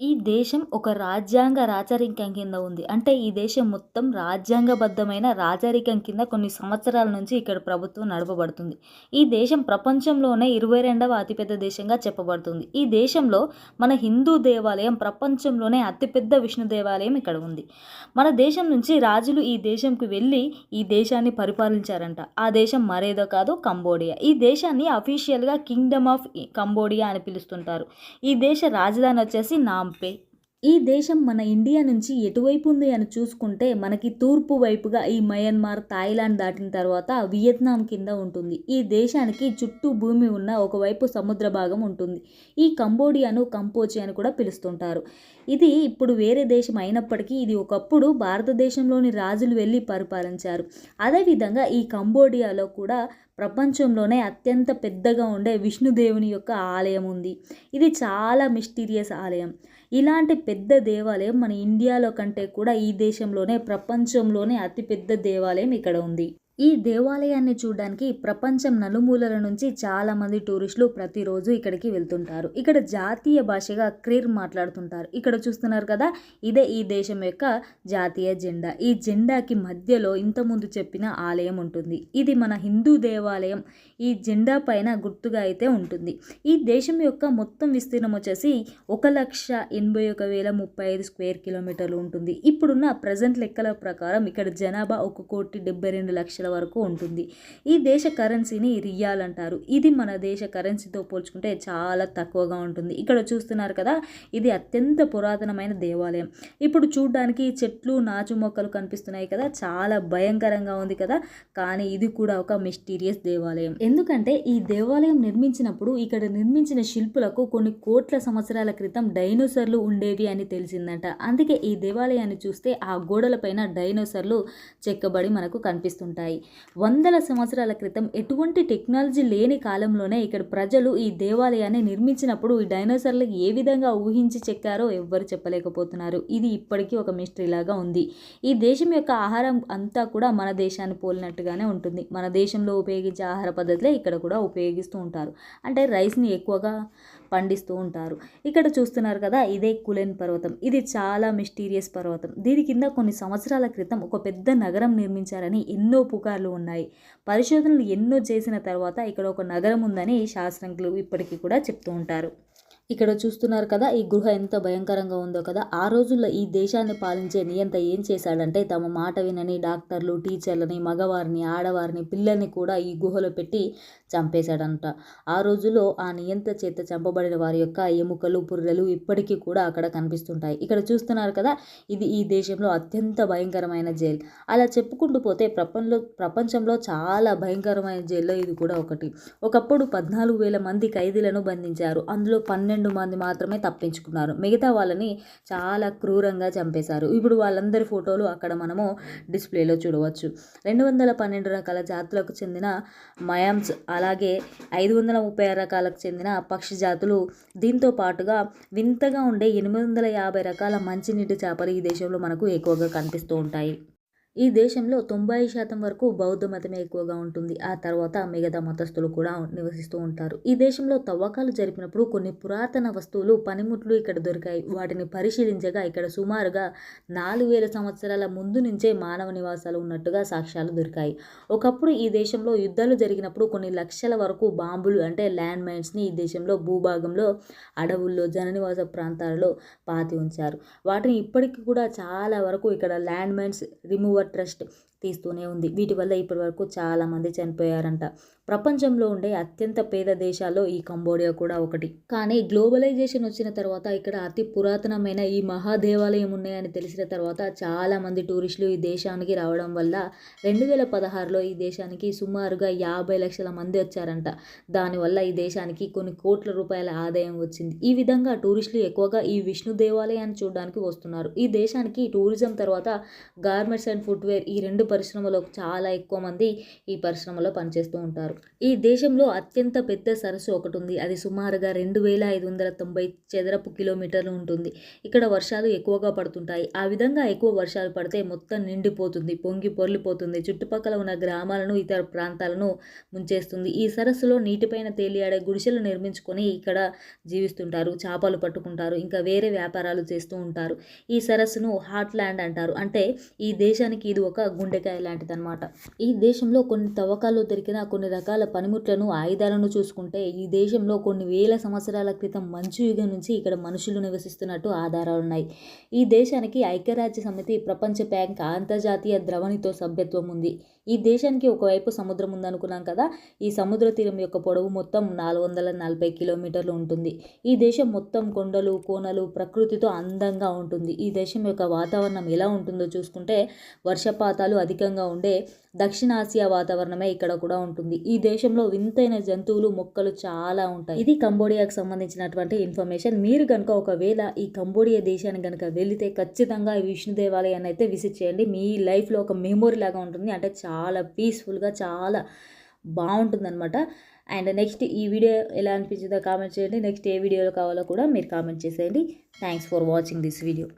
ఈ దేశం ఒక రాజ్యాంగ రాచరికం కింద ఉంది. అంటే ఈ దేశం మొత్తం రాజ్యాంగబద్ధమైన రాచరికం కింద కొన్ని సంవత్సరాల నుంచి ఇక్కడ ప్రభుత్వం నడపబడుతుంది. ఈ దేశం ప్రపంచంలోనే ఇరవై రెండవ అతిపెద్ద దేశంగా చెప్పబడుతుంది. ఈ దేశంలో మన హిందూ దేవాలయం ప్రపంచంలోనే అతిపెద్ద విష్ణు దేవాలయం ఇక్కడ ఉంది. మన దేశం నుంచి రాజులు ఈ దేశంకి వెళ్ళి ఈ దేశాన్ని పరిపాలించారంట. ఆ దేశం మరేదో కాదు కంబోడియా. ఈ దేశాన్ని అఫీషియల్గా కింగ్డమ్ ఆఫ్ కంబోడియా అని పిలుస్తుంటారు. ఈ దేశ రాజధాని వచ్చేసి పంపే. ఈ దేశం మన ఇండియా నుంచి ఎటువైపు ఉంది అని చూసుకుంటే మనకి తూర్పు వైపుగా ఈ మయన్మార్ థాయిలాండ్ దాటిన తర్వాత వియత్నాం కింద ఉంటుంది. ఈ దేశానికి చుట్టూ భూమి ఉన్న ఒకవైపు సముద్ర భాగం ఉంటుంది. ఈ కంబోడియాను కంపోచి అని కూడా పిలుస్తుంటారు. ఇది ఇప్పుడు వేరే దేశం అయినప్పటికీ ఇది ఒకప్పుడు భారతదేశంలోని రాజులు వెళ్ళి పరిపాలించారు. అదేవిధంగా ఈ కంబోడియాలో కూడా ప్రపంచంలోనే అత్యంత పెద్దగా ఉండే విష్ణుదేవుని యొక్క ఆలయం ఉంది. ఇది చాలా మిస్టీరియస్ ఆలయం. ఇలాంటి పెద్ద దేవాలయం మన ఇండియాలో కంటే కూడా ఈ దేశంలోనే ప్రపంచంలోనే అతిపెద్ద దేవాలయం ఇక్కడ ఉంది. ఈ దేవాలయాన్ని చూడడానికి ప్రపంచం నలుమూలల నుంచి చాలామంది టూరిస్టులు ప్రతిరోజు ఇక్కడికి వెళ్తుంటారు. ఇక్కడ జాతీయ భాషగా క్రీర్ మాట్లాడుతుంటారు. ఇక్కడ చూస్తున్నారు కదా ఇదే ఈ దేశం యొక్క జాతీయ జెండా. ఈ జెండాకి మధ్యలో ఇంతకుముందు చెప్పిన ఆలయం ఉంటుంది. ఇది మన హిందూ దేవాలయం. ఈ జెండా పైన గుర్తుగా అయితే ఉంటుంది. ఈ దేశం యొక్క మొత్తం విస్తీర్ణం వచ్చేసి ఒక లక్ష ఎనభై ఒక వేల ముప్పై ఐదు స్క్వేర్ కిలోమీటర్లు ఉంటుంది. ఇప్పుడున్న ప్రజెంట్ లెక్కల ప్రకారం ఇక్కడ జనాభా ఒక కోటి డెబ్బై రెండు లక్షల వరకు ఉంటుంది. ఈ దేశ కరెన్సీని రియాల్ అంటారు. ఇది మన దేశ కరెన్సీతో పోల్చుకుంటే చాలా తక్కువగా ఉంటుంది. ఇక్కడ చూస్తున్నారు కదా ఇది అత్యంత పురాతనమైన దేవాలయం. ఇప్పుడు చూడడానికి చెట్లు నాచు మొక్కలు కనిపిస్తున్నాయి కదా చాలా భయంకరంగా ఉంది కదా. కానీ ఇది కూడా ఒక మిస్టీరియస్ దేవాలయం. ఎందుకంటే ఈ దేవాలయం నిర్మించినప్పుడు ఇక్కడ నిర్మించిన శిల్పులకు కొన్ని కోట్ల సంవత్సరాల క్రితం డైనోసర్లు ఉండేవి అని తెలిసిందంట. అందుకే ఈ దేవాలయాన్ని చూస్తే ఆ గోడలపైన డైనోసర్లు చెక్కబడి మనకు కనిపిస్తుంటాయి. వందల సంవత్సరాల క్రితం ఎటువంటి టెక్నాలజీ లేని కాలంలోనే ఇక్కడ ప్రజలు ఈ దేవాలయాన్ని నిర్మించినప్పుడు ఈ డైనోసార్లు ఏ విధంగా ఊహించి చెక్కారో ఎవ్వరు చెప్పలేకపోతున్నారు. ఇది ఇప్పటికీ ఒక మిస్టరీ లాగా ఉంది. ఈ దేశం యొక్క ఆహారం అంతా కూడా మన దేశాన్ని పోలినట్టుగానే ఉంటుంది. మన దేశంలో ఉపయోగించే ఆహార పద్ధతులే ఇక్కడ కూడా ఉపయోగిస్తూ ఉంటారు. అంటే రైస్ని ఎక్కువగా పండిస్తూ ఉంటారు. ఇక్కడ చూస్తున్నారు కదా ఇదే కులెన్ పర్వతం. ఇది చాలా మిస్టీరియస్ పర్వతం. దీని కింద కొన్ని సంవత్సరాల క్రితం ఒక పెద్ద నగరం నిర్మించారని ఎన్నో పుకార్లు ఉన్నాయి. పరిశోధనలు ఎన్నో చేసిన తర్వాత ఇక్కడ ఒక నగరం ఉందని శాస్త్రజ్ఞులు ఇప్పటికీ కూడా చెప్తూ ఉంటారు. ఇక్కడ చూస్తున్నారు కదా ఈ గుహ ఎంత భయంకరంగా ఉందో కదా. ఆ రోజుల్లో ఈ దేశాన్ని పాలించే నియంత ఏం చేశాడంటే తమ మాట వినని డాక్టర్లు టీచర్లని మగవారిని ఆడవారిని పిల్లల్ని కూడా ఈ గుహలో పెట్టి చంపేశాడంట. ఆ రోజుల్లో ఆ నియంత చేత చంపబడిన వారి యొక్క ఎముకలు పుర్రెలు ఇప్పటికీ కూడా అక్కడ కనిపిస్తుంటాయి. ఇక్కడ చూస్తున్నారు కదా ఇది ఈ దేశంలో అత్యంత భయంకరమైన జైలు. అలా చెప్పుకుంటూ పోతే ప్రపంచంలో ప్రపంచంలో చాలా భయంకరమైన జైల్లో ఇది కూడా ఒకటి. ఒకప్పుడు పద్నాలుగు వేల మంది ఖైదీలను బంధించారు. అందులో పన్నెండు మంది మాత్రమే తప్పించుకున్నారు. మిగతా వాళ్ళని చాలా క్రూరంగా చంపేశారు. ఇప్పుడు వాళ్ళందరి ఫోటోలు అక్కడ మనము డిస్ప్లేలో చూడవచ్చు. రెండు వందల పన్నెండు రకాల జాతులకు చెందిన మయామ్స్ అలాగే ఐదు వందల ముప్పై ఆరు రకాలకు చెందిన పక్షి జాతులు దీంతో పాటుగా వింతగా ఉండే ఎనిమిది వందల యాభై రకాల మంచినీటి చేపలు ఈ దేశంలో మనకు ఎక్కువగా కనిపిస్తూ ఉంటాయి. ఈ దేశంలో తొంభై శాతం వరకు బౌద్ధ మతమే ఎక్కువగా ఉంటుంది. ఆ తర్వాత మిగతా మతస్థులు కూడా నివసిస్తూ ఉంటారు. ఈ దేశంలో తవ్వకాలు జరిపినప్పుడు కొన్ని పురాతన వస్తువులు పనిముట్లు ఇక్కడ దొరికాయి. వాటిని పరిశీలించగా ఇక్కడ సుమారుగా నాలుగు వేల సంవత్సరాల ముందు నుంచే మానవ నివాసాలు ఉన్నట్టుగా సాక్ష్యాలు దొరికాయి. ఒకప్పుడు ఈ దేశంలో యుద్ధాలు జరిగినప్పుడు కొన్ని లక్షల వరకు బాంబులు అంటే ల్యాండ్ మైన్స్ని ఈ దేశంలో భూభాగంలో అడవుల్లో జననివాస ప్రాంతాలలో పాతి ఉంచారు. వాటిని ఇప్పటికీ కూడా చాలా వరకు ఇక్కడ ల్యాండ్ మైన్స్ రిమూవర్ ట్రస్ట్. తీస్తూనే ఉంది. వీటి వల్ల ఇప్పటి వరకు చాలామంది చనిపోయారంట. ప్రపంచంలో ఉండే అత్యంత పేద దేశాల్లో ఈ కంబోడియా కూడా ఒకటి. కానీ గ్లోబలైజేషన్ వచ్చిన తర్వాత ఇక్కడ అతి పురాతనమైన ఈ మహాదేవాలయం ఉన్నాయని తెలిసిన తర్వాత చాలామంది టూరిస్టులు ఈ దేశానికి రావడం వల్ల రెండు వేల పదహారులో ఈ దేశానికి సుమారుగా యాభై లక్షల మంది వచ్చారంట. దానివల్ల ఈ దేశానికి కొన్ని కోట్ల రూపాయల ఆదాయం వచ్చింది. ఈ విధంగా టూరిస్టులు ఎక్కువగా ఈ విష్ణు దేవాలయాన్ని చూడడానికి వస్తున్నారు. ఈ దేశానికి టూరిజం తర్వాత గార్మెంట్స్ అండ్ ఫుట్వేర్ ఈ రెండు పరిశ్రమలో చాలా ఎక్కువ మంది ఈ పరిశ్రమలో పనిచేస్తూ ఉంటారు. ఈ దేశంలో అత్యంత పెద్ద సరస్సు ఒకటి ఉంది అది సుమారుగా రెండు వేల ఐదు వందల తొంభై చదరపు కిలోమీటర్లు ఉంటుంది. ఇక్కడ వర్షాలు ఎక్కువగా పడుతుంటాయి. ఆ విధంగా ఎక్కువ వర్షాలు పడితే మొత్తం నిండిపోతుంది పొంగి పొర్లిపోతుంది. చుట్టుపక్కల ఉన్న గ్రామాలను ఇతర ప్రాంతాలను ముంచేస్తుంది. ఈ సరస్సులో నీటిపైన తేలియాడే గుడిసెలు నిర్మించుకొని ఇక్కడ జీవిస్తుంటారు. చేపలు పట్టుకుంటారు. ఇంకా వేరే వ్యాపారాలు చేస్తూ ఉంటారు. ఈ సరస్సును హాట్ ల్యాండ్ అంటారు. అంటే ఈ దేశానికి ఇది ఒక గుండె గుండెకాయ లాంటిదన్నమాట. ఈ దేశంలో కొన్ని తవ్వకాల్లో దొరికిన కొన్ని రకాల పనిముట్లను ఆయుధాలను చూసుకుంటే ఈ దేశంలో కొన్ని వేల సంవత్సరాల క్రితం మంచు యుగం నుంచి ఇక్కడ మనుషులు నివసిస్తున్నట్టు ఆధారాలు ఉన్నాయి ఈ దేశానికి ఐక్యరాజ్య సమితి ప్రపంచ బ్యాంక్ అంతర్జాతీయ ద్రవణితో సభ్యత్వం ఉంది. ఈ దేశానికి ఒకవైపు సముద్రం ఉందనుకున్నాం కదా ఈ సముద్ర తీరం యొక్క పొడవు మొత్తం నాలుగు వందల నలభై కిలోమీటర్లు ఉంటుంది. ఈ దేశం మొత్తం కొండలు కోనలు ప్రకృతితో అందంగా ఉంటుంది. ఈ దేశం యొక్క వాతావరణం ఎలా ఉంటుందో చూసుకుంటే వర్షపాతాలు అధికంగా ఉండే దక్షిణాసియా వాతావరణమే ఇక్కడ కూడా ఉంటుంది. ఈ దేశంలో వింతైన జంతువులు మొక్కలు చాలా ఉంటాయి. ఇది కంబోడియాకు సంబంధించినటువంటి ఇన్ఫర్మేషన్. మీరు కనుక ఒకవేళ ఈ కంబోడియా దేశానికి కనుక వెళితే ఖచ్చితంగా ఈ విష్ణు దేవాలయాన్ని అయితే విజిట్ చేయండి. మీ లైఫ్లో ఒక మెమొరీ లాగా ఉంటుంది. అంటే చాలా పీస్ఫుల్గా చాలా బాగుంటుందన్నమాట. అండ్ నెక్స్ట్ ఈ వీడియో ఎలా అనిపించిందో కామెంట్ చేయండి. నెక్స్ట్ ఏ వీడియోలో కావాలో కూడా మీరు కామెంట్ చేసేయండి. Thanks for watching this video.